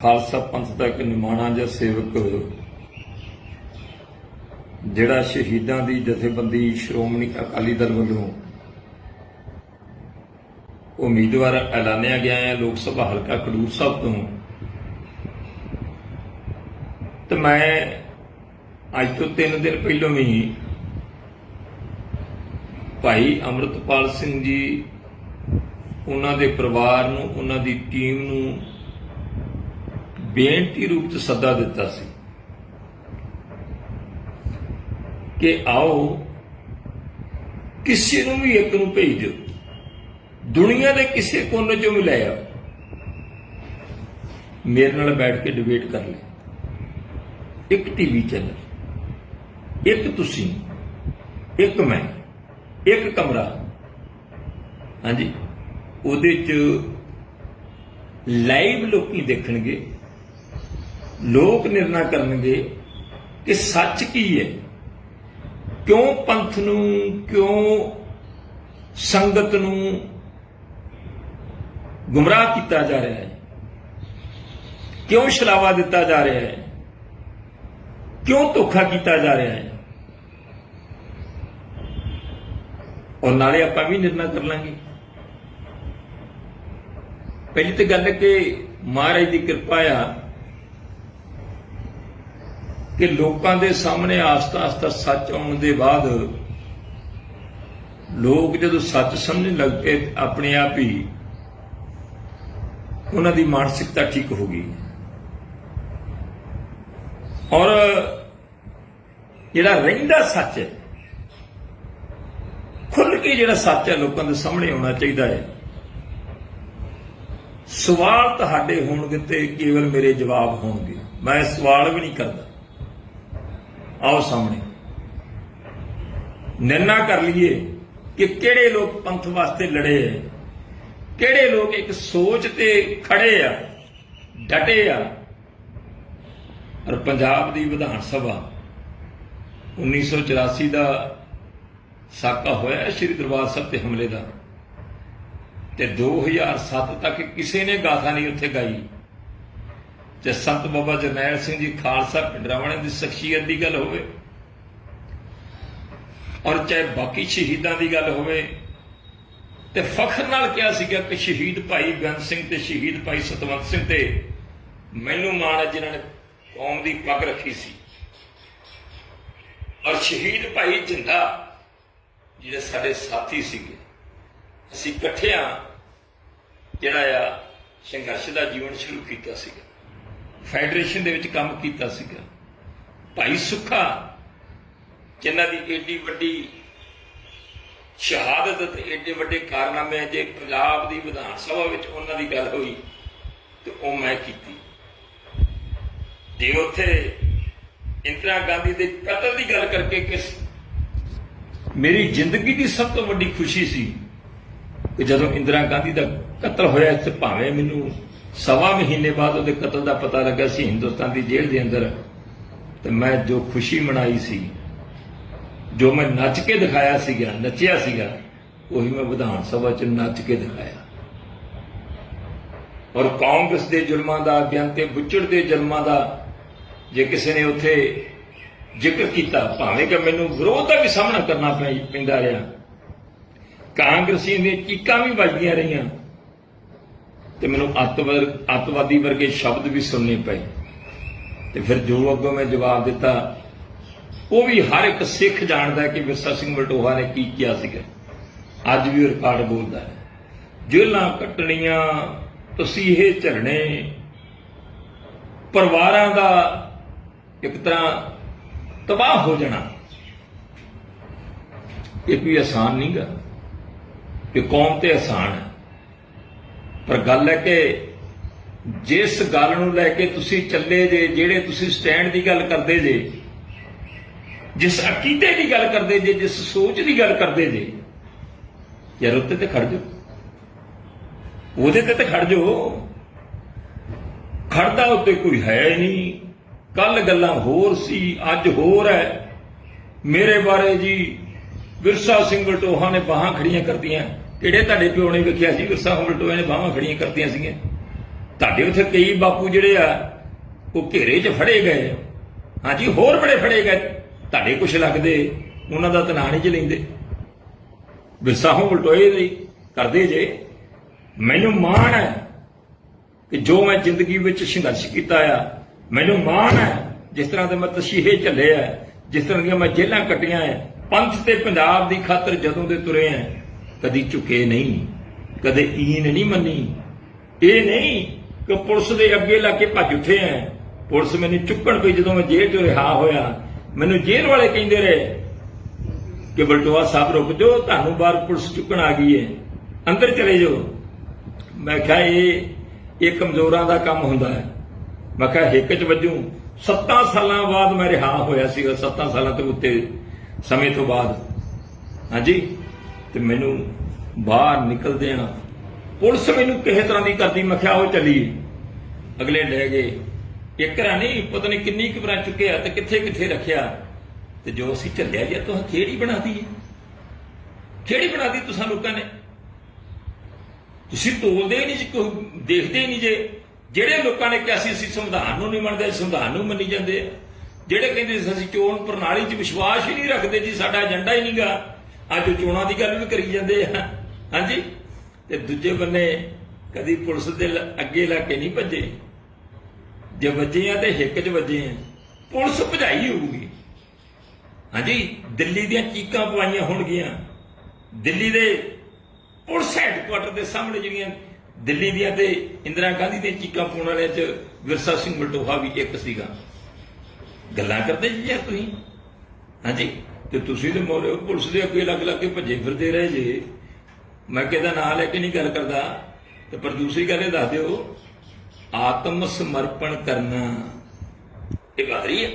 ਖਾਲਸਾ ਪੰਥ ਦਾ ਇੱਕ ਨਿਮਾਣਾ ਜਾਂ ਸੇਵਕ ਜਿਹੜਾ ਸ਼ਹੀਦਾਂ ਦੀ ਜਥੇਬੰਦੀ ਸ਼੍ਰੋਮਣੀ ਅਕਾਲੀ ਦਲ ਵੱਲੋਂ ਉਮੀਦਵਾਰ ਐਲਾਨਿਆ ਗਿਆ ਹੈ ਲੋਕ ਸਭਾ ਹਲਕਾ ਖਡੂਰ ਸਾਹਿਬ ਤੋਂ। ਤੇ ਮੈਂ ਅੱਜ ਤੋਂ 3 ਦਿਨ ਪਹਿਲਾਂ ਵੀ ਭਾਈ ਅਮਰਤਪਾਲ ਸਿੰਘ ਜੀ, ਉਹਨਾਂ ਦੇ ਪਰਿਵਾਰ ਨੂੰ, ਉਹਨਾਂ ਦੀ ਟੀਮ ਨੂੰ ਬੇਨਤੀ ਰੂਪ ਚ ਸੱਦਾ ਦਿੱਤਾ ਸੀ ਕਿ ਆਓ ਕਿਸੇ ਨੂੰ ਵੀ ਇੱਕ ਨੂੰ ਭੇਜ ਦਿਓ। ਦੁਨੀਆ ਦੇ ਕਿਸੇ ਕੋਨੇ ਚੋਂ ਵੀ ਲੈ ਆਓ। ਮੇਰੇ ਨਾਲ ਬੈਠ ਕੇ ਡਿਬੇਟ ਕਰ ਲੈ ਇੱਕ ਟੀਵੀ ਚੈਨਲ ਇੱਕ ਤੁਸੀਂ, ਇੱਕ ਮੈਂ, ਇੱਕ ਕਮਰਾ। ਹਾਂਜੀ, ਉਹਦੇ ਚ ਲਾਈਵ ਲੋਕੀ ਦੇਖਣਗੇ। ਲੋਕ ਨਿਰਣਾ ਕਰਨਗੇ ਕਿ ਸੱਚ ਕੀ ਹੈ? ਕਿਉਂ ਪੰਥ ਨੂੰ, ਕਿਉਂ ਸੰਗਤ ਨੂੰ ਗੁੰਮਰਾਹ ਕੀਤਾ ਜਾ ਰਿਹਾ ਹੈ? ਕਿਉਂ ਛਲਾਵਾ ਦਿੱਤਾ ਜਾ ਰਿਹਾ ਹੈ? ਕਿਉਂ ਧੋਖਾ ਕੀਤਾ ਜਾ ਰਿਹਾ ਹੈ? ਔਰ ਨਾਲੇ ਆਪਾਂ ਵੀ ਨਿਰਣਾ ਕਰ ਲਾਂਗੇ। ਪਹਿਲੀ ਤੇ ਗੱਲ ਹੈ ਕਿ ਮਹਾਰਾਜ ਦੀ ਕਿਰਪਾ ਆ ਕਿ ਲੋਕਾਂ ਦੇ ਸਾਹਮਣੇ ਆਸਤਾ ਆਸਤਾ ਸੱਚ ਆਉਣ ਦੇ ਬਾਅਦ ਲੋਕ ਜਦੋਂ ਸੱਚ ਸਮਝਣ ਲੱਗ ਪਏ ਆਪਣੇ ਆਪ ਹੀ ਉਹਨਾਂ ਦੀ ਮਾਨਸਿਕਤਾ ਠੀਕ ਹੋ ਗਈ। ਔਰ ਜਿਹੜਾ ਰਹਿੰਦਾ ਸੱਚ ਹੈ ਖੁੱਲ ਕੇ ਜਿਹੜਾ ਸੱਚ ਹੈ ਲੋਕਾਂ ਦੇ ਸਾਹਮਣੇ ਆਉਣਾ ਚਾਹੀਦਾ ਹੈ। ਸਵਾਲ ਤੁਹਾਡੇ ਹੋਣਗੇ ਤੇ ਕੇਵਲ ਮੇਰੇ ਜਵਾਬ ਹੋਣਗੇ। ਮੈਂ ਸਵਾਲ ਵੀ ਨਹੀਂ ਕਰਦਾ। ਆਓ ਸਾਹਮਣੇ। ਨਿਰਣਾ ਕਰ ਲਈਏ ਕਿ ਕਿਹੜੇ ਲੋਕ ਪੰਥ ਵਾਸਤੇ ਲੜੇ ਹੈ ਕਿਹੜੇ ਲੋਕ ਇੱਕ ਸੋਚ ਤੇ ਖੜੇ ਆ, ਡਟੇ ਆ? ਔਰ ਪੰਜਾਬ ਦੀ ਵਿਧਾਨ ਸਭਾ 1984 ਦਾ ਸਾਕਾ ਹੋਇਆ ਸ਼੍ਰੀ ਦਰਬਾਰ ਸਾਹਿਬ ਤੇ ਹਮਲੇ ਦਾ। ਤੇ 2007 ਤੱਕ ਕਿਸੇ ਨੇ ਗਾਥਾ ਨਹੀਂ ਉੱਥੇ ਗਾਈ। ਤੇ ਸੰਤ ਬਾਬਾ ਜਰਨੈਲ ਸਿੰਘ ਜੀ ਖਾਲਸਾ ਪਿੰਡਰਾਵਣੇ ਦੀ ਸ਼ਖਸੀਅਤ ਦੀ ਗੱਲ ਹੋਵੇ, ਔਰ ਚਾਹੇ ਬਾਕੀ ਸ਼ਹੀਦਾਂ ਦੀ ਗੱਲ ਹੋਵੇ, ਤੇ ਫਖਰ ਨਾਲ ਕਿਹਾ ਸੀਗਾ ਕਿ ਸ਼ਹੀਦ ਭਾਈ ਬੇਅੰਤ ਸਿੰਘ ਤੇ ਸ਼ਹੀਦ ਭਾਈ ਸਤਵੰਤ ਸਿੰਘ ਤੇ ਮੈਨੂੰ ਮਾਣ ਹੈ ਜਿਨ੍ਹਾਂ ਨੇ ਕੌਮ ਦੀ ਪੱਗ ਰੱਖੀ ਸੀ। ਔਰ ਸ਼ਹੀਦ ਭਾਈ ਜਿੰਦਾ, ਜਿਹੜੇ ਸਾਡੇ ਸਾਥੀ ਸੀਗੇ, ਅਸੀਂ ਇਕੱਠਿਆਂ ਜਿਹੜਾ ਆ ਸੰਘਰਸ਼ ਦਾ ਜੀਵਨ ਸ਼ੁਰੂ ਕੀਤਾ ਸੀਗਾ। ਫੈਡਰੇਸ਼ਨ ਦੇ ਵਿੱਚ ਕੰਮ ਕੀਤਾ ਸੀਗਾ। ਭਾਈ ਸੁੱਖਾ, ਜਿਨ੍ਹਾਂ ਦੀ ਏਡੀ ਵੱਡੀ ਸ਼ਹਾਦਤ ਤੇ ਏਡੇ ਵੱਡੇ ਕਾਰਨਾਮੇ ਜੇ ਪੰਜਾਬ ਦੀ ਵਿਧਾਨ ਸਭਾ ਵਿੱਚ ਉਹਨਾਂ ਦੀ ਗੱਲ ਹੋਈ, ਤੇ ਉਹ ਮੈਂ ਕੀਤੀ। ਜੇ ਉੱਥੇ ਇੰਦਰਾ ਗਾਂਧੀ ਦੇ ਕਤਲ ਦੀ ਗੱਲ ਕਰਕੇ ਕਿਸ ਮੇਰੀ ਜ਼ਿੰਦਗੀ ਦੀ ਸਭ ਤੋਂ ਵੱਡੀ ਖੁਸ਼ੀ ਸੀ ਕਿ ਜਦੋਂ ਇੰਦਰਾ ਗਾਂਧੀ ਦਾ ਕਤਲ ਹੋਇਆ ਤੇ ਭਾਵੇਂ ਮੈਨੂੰ ਸਵਾ ਮਹੀਨੇ ਬਾਅਦ ਉਹਦੇ ਕਤਲ ਦਾ ਪਤਾ ਲੱਗਾ ਸੀ ਹਿੰਦੁਸਤਾਨ ਦੀ ਜੇਲ੍ਹ ਦੇ ਅੰਦਰ। ਤੇ ਮੈਂ ਜੋ ਖੁਸ਼ੀ ਮਨਾਈ ਸੀ, ਜੋ ਮੈਂ ਨੱਚ ਕੇ ਦਿਖਾਇਆ ਸੀਗਾ, ਨੱਚਿਆ ਸੀਗਾ, ਉਹੀ ਮੈਂ ਵਿਧਾਨ ਸਭਾ 'ਚ ਨੱਚ ਕੇ ਦਿਖਾਇਆ। ਔਰ ਕਾਂਗਰਸ ਦੇ ਜ਼ੁਲਮਾਂ ਦਾ, ਬਿਆੰਤੇ ਬੁੱਚੜ ਦੇ ਜ਼ੁਲਮਾਂ ਦਾ ਜੇ ਕਿਸੇ ਨੇ ਉੱਥੇ ਜ਼ਿਕਰ ਕੀਤਾ, ਭਾਵੇਂ ਕਿ ਮੈਨੂੰ ਵਿਰੋਧ ਦਾ ਵੀ ਸਾਹਮਣਾ ਕਰਨਾ ਪੈ- ਪੈਂਦਾ ਰਿਹਾ। ਕਾਂਗਰਸੀ ਦੀਆਂ ਚੀਕਾਂ ਵੀ ਵੱਜਦੀਆਂ ਰਹੀਆਂ। ਤੇ ਮੈਨੂੰ ਅੱਤਵਾਦ, ਅੱਤਵਾਦੀ ਵਰਗੇ ਸ਼ਬਦ ਵੀ ਸੁਣਨੇ ਪਏ। ਤੇ ਫਿਰ ਜੋ ਅੱਗੋਂ ਮੈਂ ਜਵਾਬ ਦਿੱਤਾ, ਉਹ ਵੀ ਹਰ ਇੱਕ ਸਿੱਖ ਜਾਣਦਾ ਕਿ ਵਿਰਸਾ ਸਿੰਘ ਬਲਟੋਹਾ ਨੇ ਕੀ ਕੀਤਾ ਸੀਗਾ। ਅੱਜ ਵੀ ਉਹ ਰਿਕਾਰਡ ਬੋਲਦਾ ਹੈ। ਜੇਲਾਂ ਕੱਟਣੀਆਂ ਤਸੀਹੇ ਝਰਨੇ, ਪਰਿਵਾਰਾਂ ਦਾ ਇੱਕ ਤਰ੍ਹਾਂ ਤਬਾਹ ਹੋ ਜਾਣਾ, ਇਹ ਕੋਈ ਆਸਾਨ ਨਹੀਂਗਾ ਕਿ ਕੌਮ ਤੇ ਆਸਾਨ ਹੈ। ਪਰ ਗੱਲ ਹੈ ਕਿ ਜਿਸ ਗੱਲ ਨੂੰ ਲੈ ਕੇ ਤੁਸੀਂ ਚੱਲੇ ਜੇ, ਜਿਹੜੇ ਤੁਸੀਂ ਸਟੈਂਡ ਦੀ ਗੱਲ ਕਰਦੇ ਜੇ, ਜਿਸ ਅਕੀਦੇ ਦੀ ਗੱਲ ਕਰਦੇ ਜੇ, ਜਿਸ ਸੋਚ ਦੀ ਗੱਲ ਕਰਦੇ ਜੇ, ਯਾਰ ਉੱਤੇ ਤੇ ਖੜ ਜਾਓ। ਉਹਦੇ ਤੇ ਤੇ ਖੜ ਜਾਓ। ਖੜਦਾ ਉੱਤੇ ਕੋਈ ਹੈ ਹੀ ਨਹੀਂ। ਕੱਲ ਗੱਲਾਂ ਹੋਰ ਸੀ, ਅੱਜ ਹੋਰ ਹੈ। ਮੇਰੇ ਬਾਰੇ ਜੀ ਵਿਰਸਾ ਸਿੰਘ ਬਲਟੋਹਾ ਨੇ ਬਾਹਾਂ ਖੜੀਆਂ ਕਰਦੀਆਂ। ਕਿਹੜੇ ਤੁਹਾਡੇ ਪਿਓ ਨੇ ਵੇਖਿਆ ਸੀ? ਵਿਰਸਾ ਸਿੰਘ ਨੇ ਬਾਹਾਂ ਖੜੀਆਂ ਕਰਤੀਆਂ ਸੀਗੀਆਂ। ਤੁਹਾਡੇ ਉੱਥੇ ਕਈ ਬਾਪੂ ਜਿਹੜੇ ਆ, ਉਹ ਘੇਰੇ 'ਚ ਫੜੇ ਗਏ। ਹਾਂਜੀ, ਹੋਰ ਬੜੇ ਫੜੇ ਗਏ। ਤੁਹਾਡੇ ਕੁਛ ਲੱਗਦੇ, ਉਹਨਾਂ ਦਾ ਤਨਾਹ ਨਹੀਂ ਚ ਲੈਂਦੇ। ਵਿਸਾਹੋਂ ਉਲਟੋਏ ਨਹੀਂ ਕਰਦੇ ਜੇ। ਮੈਨੂੰ ਮਾਣ ਹੈ ਕਿ ਜੋ ਮੈਂ ਜ਼ਿੰਦਗੀ ਵਿੱਚ ਸੰਘਰਸ਼ ਕੀਤਾ ਆ, ਮੈਨੂੰ ਮਾਣ ਹੈ ਜਿਸ ਤਰ੍ਹਾਂ ਦੇ ਮੈਂ ਤਸ਼ੀਹੇ ਝੱਲੇ ਆ, ਜਿਸ ਤਰ੍ਹਾਂ ਦੀਆਂ ਮੈਂ ਜੇਲਾਂ ਕੱਟੀਆਂ ਆ ਪੰਥ ਤੇ ਪੰਜਾਬ ਦੀ ਖਾਤਰ ਜਦੋਂ ਦੇ ਤੁਰੇ ਆ ਕਦੀ ਝੁਕੇ ਨਹੀਂ, ਕਦੇ ਈਨ ਨਹੀਂ ਮੰਨੀ। ਇਹ ਨਹੀਂ ਕਿ ਪੁਲਿਸ ਦੇ ਅੱਗੇ ਲਾ ਕੇ ਭੱਜ ਉੱਠੇ ਆ ਪੁਲਿਸ ਮੈਨੂੰ ਚੁੱਕਣ ਪਈ ਜਦੋਂ ਮੈਂ ਜੇਲ੍ਹ ਚੋਂ ਰਿਹਾ ਹੋਇਆ। ਮੈਨੂੰ ਜੇਲ੍ਹ ਵਾਲੇ ਕਹਿੰਦੇ ਰਹੇ ਕਿ ਬਲਟੋਆ ਸਾਹਿਬ ਰੁਕ ਜਾਓ, ਤੁਹਾਨੂੰ ਬਾਹਰ ਪੁਲਿਸ ਚੁੱਕਣ ਆ ਗਈ ਹੈ ਅੰਦਰ ਚਲੇ ਜਾਓ। ਮੈਂ ਕਿਹਾ, ਇਹ ਇਹ ਕਮਜ਼ੋਰਾਂ ਦਾ ਕੰਮ ਹੁੰਦਾ ਹੈ ਮੈਂ ਕਿਹਾ, ਹਿੱਕ ਚ ਵੱਜੂ। 7 ਸਾਲਾਂ ਬਾਅਦ ਮੈਂ ਰਿਹਾ ਹੋਇਆ ਸੀਗਾ 7 ਸਾਲਾਂ ਤੋਂ ਉੱਤੇ ਸਮੇਂ ਤੋਂ ਬਾਅਦ। ਹਾਂਜੀ? ਤੇ ਮੈਨੂੰ ਬਾਹਰ ਨਿਕਲਦੇ ਆ ਪੁਲਿਸ ਮੈਨੂੰ ਕਿਸੇ ਤਰ੍ਹਾਂ ਦੀ ਕਰਦੀ, ਮੈਂ ਕਿਹਾ ਉਹ ਚੱਲੀ ਅਗਲੇ ਲੈ ਗਏ। ਇੱਕ ਰਾਂ ਨਹੀਂ, ਪਤਾ ਨਹੀਂ ਕਿੰਨੀ ਕੁ ਵਾਰਾਂ ਚੁੱਕਿਆ ਤੇ ਕਿੱਥੇ ਕਿੱਥੇ ਰੱਖਿਆ। ਤੇ ਜੋ ਅਸੀਂ ਝੱਲਿਆ ਜਾਂ ਤੁਸੀਂ ਖੇੜੀ ਬਣਾਤੀ ਹੈ ਖੇੜੀ ਬਣਾਤੀ ਤੁਸੀਂ ਲੋਕਾਂ ਨੇ। ਤੁਸੀਂ ਤੋਲਦੇ ਨਹੀਂ ਜੀ, ਕੋਈ ਦੇਖਦੇ ਨਹੀਂ ਜੇ। ਜਿਹੜੇ ਲੋਕਾਂ ਨੇ ਕਿਹਾ ਸੀ, ਅਸੀਂ ਸੰਵਿਧਾਨ ਨੂੰ ਨਹੀਂ ਮੰਨਦੇ, ਸੰਵਿਧਾਨ ਨੂੰ ਮੰਨੀ ਜਾਂਦੇ ਆ। ਜਿਹੜੇ ਕਹਿੰਦੇ ਸੀ, ਅਸੀਂ ਚੋਣ ਪ੍ਰਣਾਲੀ 'ਚ ਵਿਸ਼ਵਾਸ ਹੀ ਨਹੀਂ ਰੱਖਦੇ ਜੀ, ਸਾਡਾ ਏਜੰਡਾ ਹੀ ਨਹੀਂਗਾ ਅੱਜ ਚੋਣਾਂ ਦੀ ਗੱਲ ਵੀ ਕਰੀ ਜਾਂਦੇ ਆ। ਹਾਂਜੀ? ਤੇ ਦੂਜੇ ਬੰਨੇ ਕਦੀ ਪੁਲਿਸ ਦੇ ਅੱਗੇ ਲਾ ਕੇ ਨਹੀਂ ਭੱਜੇ। ਜੇ ਵੱਜੇ ਆ ਤੇ ਹਿੱਕ 'ਚ ਵੱਜੇ ਆ। ਪੁਲਿਸ ਭਜਾਈ ਹੋਊਗੀ। ਹਾਂਜੀ? ਦਿੱਲੀ ਦੀਆਂ ਚੀਕਾਂ ਪਵਾਈਆਂ ਹੋਣਗੀਆਂ। ਦਿੱਲੀ ਦੇ ਪੁਲਿਸ ਹੈਡਕੁਆਟਰ ਦੇ ਸਾਹਮਣੇ ਜਿਹੜੀਆਂ ਦਿੱਲੀ ਦੀਆਂ ਤੇ ਇੰਦਰਾ ਗਾਂਧੀ ਦੀਆਂ ਚੀਕਾਂ ਪਾਉਣ ਵਾਲਿਆਂ 'ਚ ਵਿਰਸਾ ਸਿੰਘ ਮਲਟੋਹਾ ਵੀ ਇੱਕ ਸੀਗਾ। ਗੱਲਾਂ ਕਰਦੇ ਜੀ ਯਾਰ ਤੁਸੀਂ। ਹਾਂਜੀ? ਤੇ ਤੁਸੀਂ ਤੇ ਮੋਰੇ ਪੁਲਿਸ ਦੇ ਅੱਗੇ ਲੱਗ ਲੱਗ ਕੇ ਭੱਜੇ ਫਿਰਦੇ ਰਹੇ ਜੇ। ਮੈਂ ਕਿਹਦਾ ਨਾਂ ਲੈ ਕੇ ਨਹੀਂ ਗੱਲ ਕਰਦਾ। ਤੇ ਪਰ ਦੂਸਰੀ ਗੱਲ ਇਹ ਦੱਸ ਦਿਓ, ਆਤਮ ਸਮਰਪਣ ਕਰਨਾ ਇਹ ਬਾਦਰੀ ਹੈ।